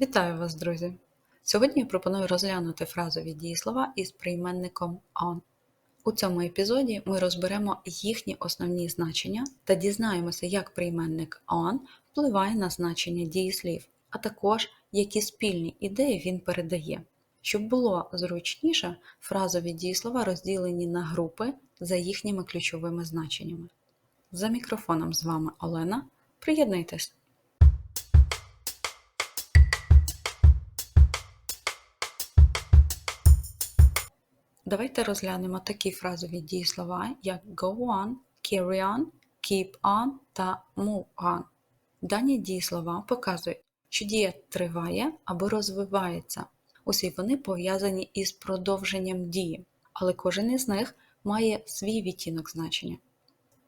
Вітаю вас, друзі! Сьогодні я пропоную розглянути фразові дієслова із прийменником on. У цьому епізоді ми розберемо їхні основні значення та дізнаємося, як прийменник on впливає на значення дієслів, а також які спільні ідеї він передає. Щоб було зручніше, фразові дієслова розділені на групи за їхніми ключовими значеннями. За мікрофоном з вами Олена. Приєднуйтесь! Давайте розглянемо такі фразові дієслова, як go on, carry on, keep on та move on. Дані дієслова показують, що дія триває або розвивається. Усі вони пов'язані із продовженням дії, але кожен із них має свій відтінок значення.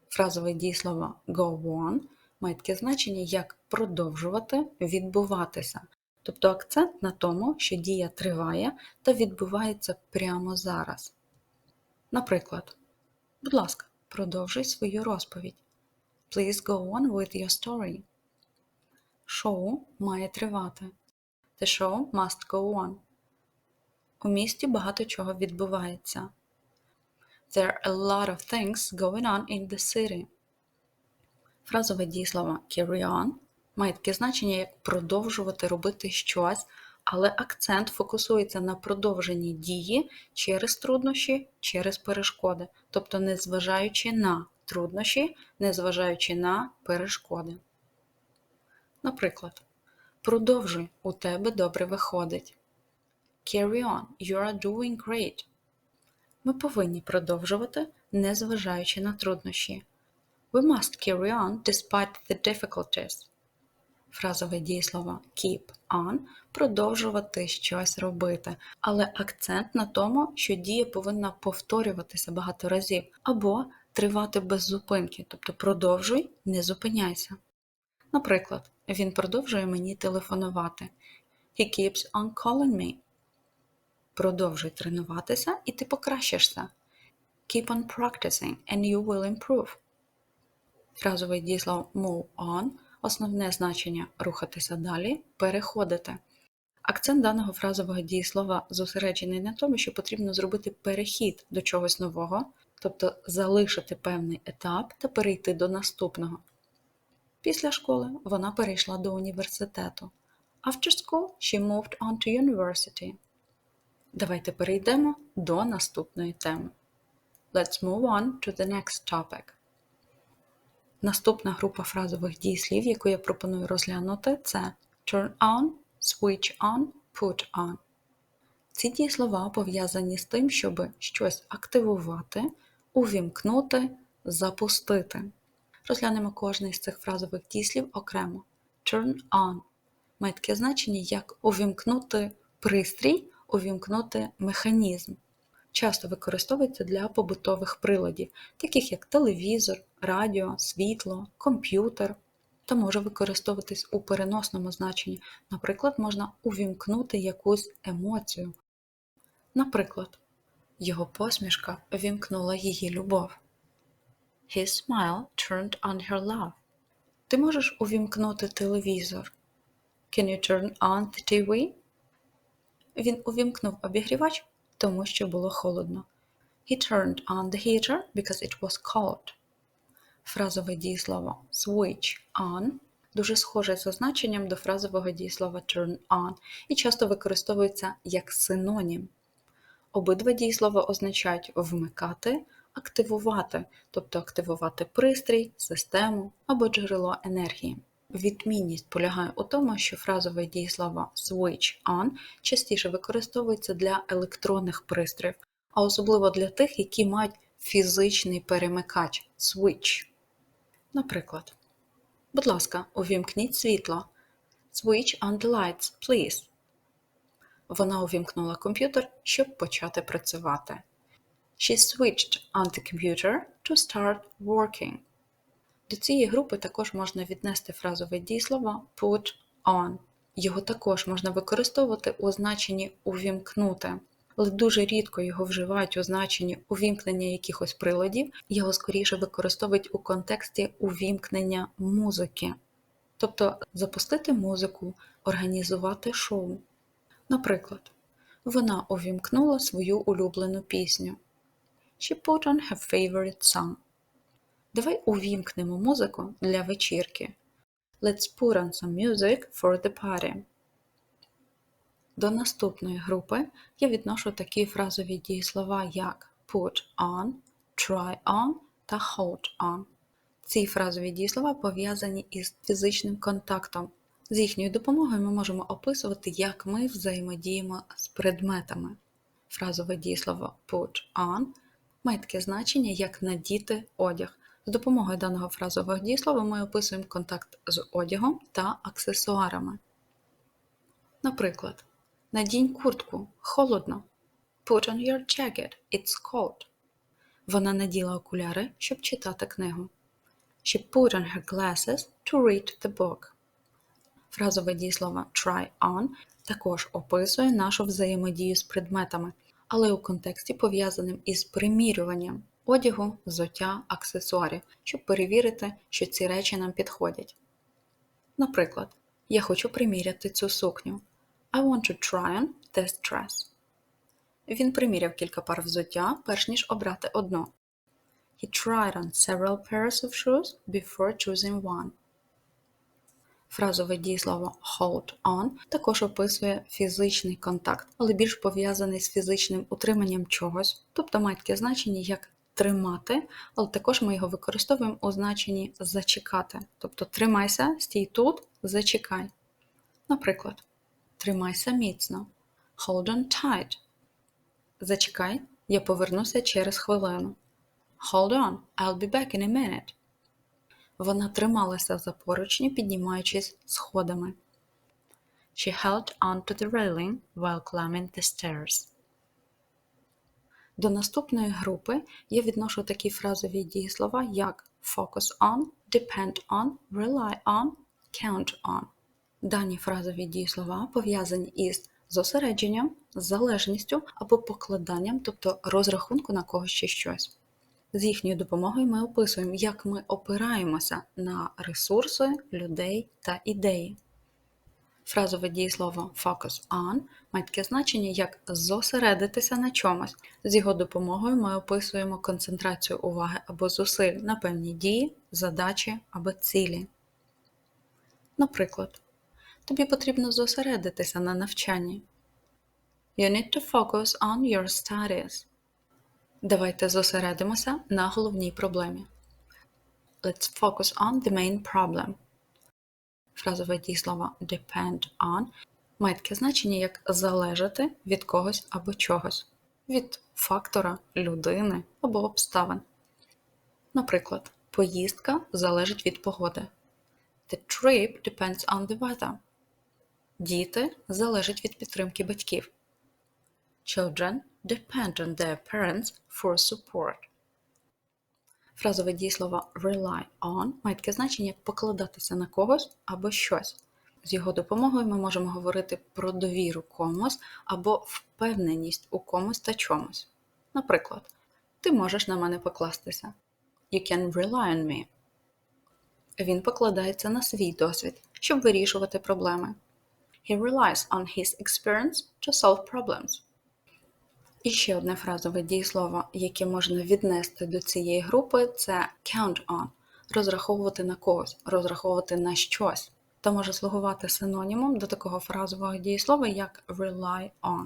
Фразове дієслово go on має таке значення як продовжувати, відбуватися, тобто акцент на тому, що дія триває та відбувається прямо зараз. Наприклад, будь ласка, продовжуй свою розповідь. Please go on with your story. Шоу має тривати. The show must go on. У місті багато чого відбувається. There are a lot of things going on in the city. Фразове дієслово carry on має таке значення, як продовжувати робити щось, але акцент фокусується на продовженні дії через труднощі, через перешкоди, тобто незважаючи на труднощі, незважаючи на перешкоди. Наприклад, продовжуй, у тебе добре виходить. Carry on, you are doing great. Ми повинні продовжувати, незважаючи на труднощі. We must carry on despite the difficulties. Фразове дієслово keep on продовжувати щось робити, але акцент на тому, що дія повинна повторюватися багато разів або тривати без зупинки, тобто продовжуй, не зупиняйся. Наприклад, він продовжує мені телефонувати. He keeps on calling me. Продовжуй тренуватися і ти покращишся. Keep on practicing and you will improve. Фразове дієслово move on основне значення рухатися далі, переходити. Акцент даного фразового дієслова зосереджений на тому, що потрібно зробити перехід до чогось нового, тобто залишити певний етап та перейти до наступного. Після школи вона перейшла до університету. After school, she moved on to university. Давайте перейдемо до наступної теми. Let's move on to the next topic. Наступна група фразових дієслів, яку я пропоную розглянути, це turn on, switch on, put on. Ці дієслова пов'язані з тим, щоб щось активувати, увімкнути, запустити. Розглянемо кожний з цих фразових дієслів окремо. Turn on має таке значення, як увімкнути пристрій, увімкнути механізм. Часто використовується для побутових приладів, таких як телевізор, радіо, світло, комп'ютер, та може використовуватись у переносному значенні. Наприклад, можна увімкнути якусь емоцію. Наприклад, його посмішка вімкнула її любов. His smile turned on her love. Ти можеш увімкнути телевізор. Can you turn on the TV? Він увімкнув обігрівач, тому що було холодно. He turned on the heater because it was cold. Фразове дієслово switch on дуже схоже за значенням до фразового дієслова turn on і часто використовується як синонім. Обидва дієслова означають вмикати, активувати, тобто активувати пристрій, систему або джерело енергії. Відмінність полягає у тому, що фразове дієслово switch on частіше використовується для електронних пристроїв, а особливо для тих, які мають фізичний перемикач switch. Наприклад, будь ласка, увімкніть світло. Switch on the lights, please. Вона увімкнула комп'ютер, щоб почати працювати. She switched on the computer to start working. До цієї групи також можна віднести фразове дієслово put on. Його також можна використовувати у значенні увімкнути, але дуже рідко його вживають у значенні увімкнення якихось приладів, його скоріше використовують у контексті увімкнення музики. Тобто запустити музику, організувати шоу. Наприклад, вона увімкнула свою улюблену пісню. She put on her favorite song. Давай увімкнемо музику для вечірки. Let's put on some music for the party. До наступної групи я відношу такі фразові дієслова, як put on, try on та hold on. Ці фразові дієслова пов'язані із фізичним контактом. З їхньою допомогою ми можемо описувати, як ми взаємодіємо з предметами. Фразове дієслово put on має таке значення, як надіти одяг. З допомогою даного фразового дієслова ми описуємо контакт з одягом та аксесуарами. Наприклад, надінь куртку, холодно. Put on your jacket, it's cold. Вона наділа окуляри, щоб читати книгу. She put on her glasses to read the book. Фразове дієслово try on також описує нашу взаємодію з предметами, але у контексті пов'язаним із примірюванням одягу, взуття, аксесуарів, щоб перевірити, що ці речі нам підходять. Наприклад, я хочу приміряти цю сукню. I want to try on this dress. Він приміряв кілька пар взуття, перш ніж обрати одну. He tried on several pairs of shoes before choosing one. Фразове дієслово hold on також описує фізичний контакт, але більш пов'язаний з фізичним утриманням чогось, тобто має таке значення як тримати, але також ми його використовуємо у значенні зачекати. Тобто тримайся, стій тут, зачекай. Наприклад, тримайся міцно. Hold on tight. Зачекай, я повернуся через хвилину. Hold on, I'll be back in a minute. Вона трималася за поручні, піднімаючись сходами. She held on to the railing while climbing the stairs. До наступної групи я відношу такі фразові дієслова, як focus on, depend on, rely on, count on. Дані фразові дієслова пов'язані із зосередженням, залежністю або покладанням, тобто розрахунку на когось чи щось. З їхньою допомогою ми описуємо, як ми опираємося на ресурси, людей та ідеї. Фразове дієслово focus on має таке значення, як зосередитися на чомусь. З його допомогою ми описуємо концентрацію уваги або зусиль на певні дії, задачі або цілі. Наприклад, тобі потрібно зосередитися на навчанні. You need to focus on your studies. Давайте зосередимося на головній проблемі. Let's focus on the main problem. Фразове дієслово depend on має таке значення як залежати від когось або чогось, від фактора, людини або обставин. Наприклад, поїздка залежить від погоди. The trip depends on the weather. Діти залежать від підтримки батьків. Children depend on their parents for support. Фразове дієслово rely on має таке значення як покладатися на когось або щось. З його допомогою ми можемо говорити про довіру комусь або впевненість у комусь та чомусь. Наприклад, ти можеш на мене покластися. You can rely on me. Він покладається на свій досвід, щоб вирішувати проблеми. He relies on his experience to solve problems. І ще одне фразове дієслово, яке можна віднести до цієї групи, це count on розраховувати на когось, розраховувати на щось, та може слугувати синонімом до такого фразового дієслова, як rely on.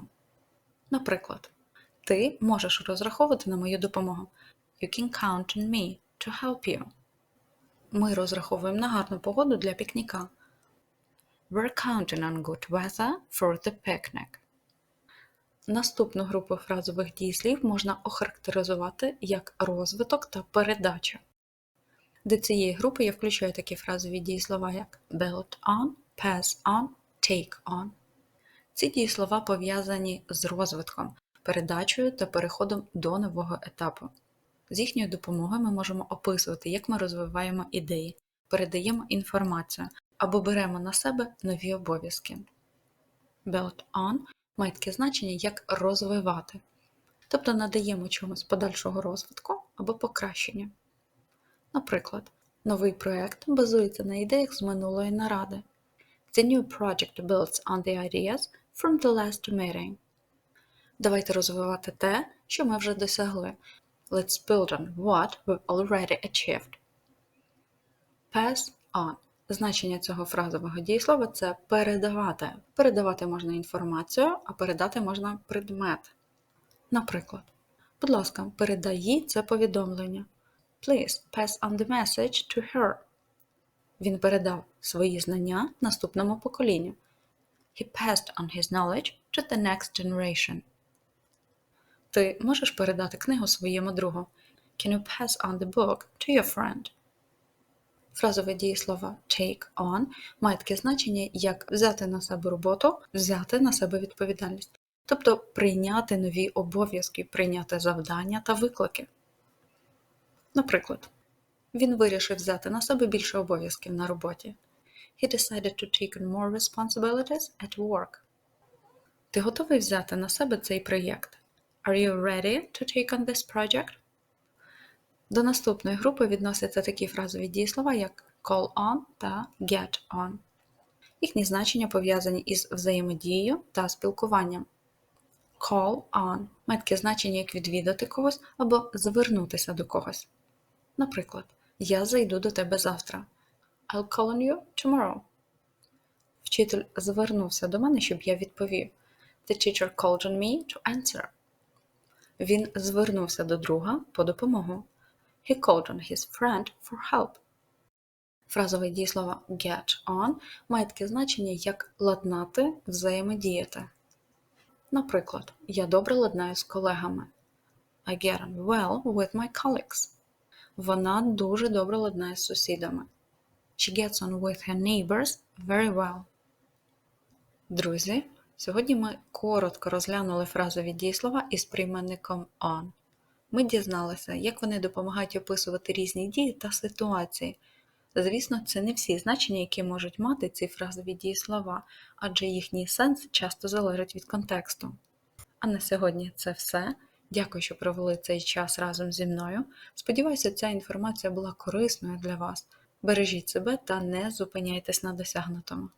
Наприклад, ти можеш розраховувати на мою допомогу. You can count on me to help you. Ми розраховуємо на гарну погоду для пікніка. We're counting on good weather for the picnic. Наступну групу фразових дієслів можна охарактеризувати як розвиток та передача. До цієї групи я включаю такі фразові дієслова, як build on, pass on, take on. Ці дієслова пов'язані з розвитком, передачею та переходом до нового етапу. З їхньою допомогою ми можемо описувати, як ми розвиваємо ідеї, передаємо інформацію або беремо на себе нові обов'язки. Build on має таке значення як розвивати, тобто надаємо чомусь подальшого розвитку або покращення. Наприклад, новий проєкт базується на ідеях з минулої наради. The new project builds on the ideas from the last meeting. Давайте розвивати те, що ми вже досягли. Let's build on what we've already achieved. Pass on. Значення цього фразового дієслова це передавати. Передавати можна інформацію, а передати можна предмет. Наприклад, будь ласка, передай їй це повідомлення. Please pass on the message to her. Він передав свої знання наступному поколінню. He passed on his knowledge to the next generation. Ти можеш передати книгу своєму другу. Can you pass on the book to your friend? Фразове дієслово take on має таке значення, як взяти на себе роботу, взяти на себе відповідальність, тобто прийняти нові обов'язки, прийняти завдання та виклики. Наприклад, він вирішив взяти на себе більше обов'язків на роботі. He decided to take on more responsibilities at work. Ти готовий взяти на себе цей проєкт? Are you ready to take on this project? До наступної групи відносяться такі фразові дієслова, як call on та get on. Їхні значення пов'язані із взаємодією та спілкуванням. Call on має таке значення, як відвідати когось або звернутися до когось. Наприклад, я зайду до тебе завтра. I'll call on you tomorrow. Вчитель звернувся до мене, щоб я відповів. The teacher called on me to answer. Він звернувся до друга по допомогу. He called on his friend for help. Фразове дієслово get on має таке значення, як ладнати, взаємодіяти. Наприклад, я добре ладнаю з колегами. I get on well with my colleagues. Вона дуже добре ладнає з сусідами. She gets on with her neighbors very well. Друзі, сьогодні ми коротко розглянули фразові дієслова із прийменником on. Ми дізналися, як вони допомагають описувати різні дії та ситуації. Звісно, це не всі значення, які можуть мати ці фразові дієслова, адже їхній сенс часто залежить від контексту. А на сьогодні це все. Дякую, що провели цей час разом зі мною. Сподіваюся, ця інформація була корисною для вас. Бережіть себе та не зупиняйтесь на досягнутому.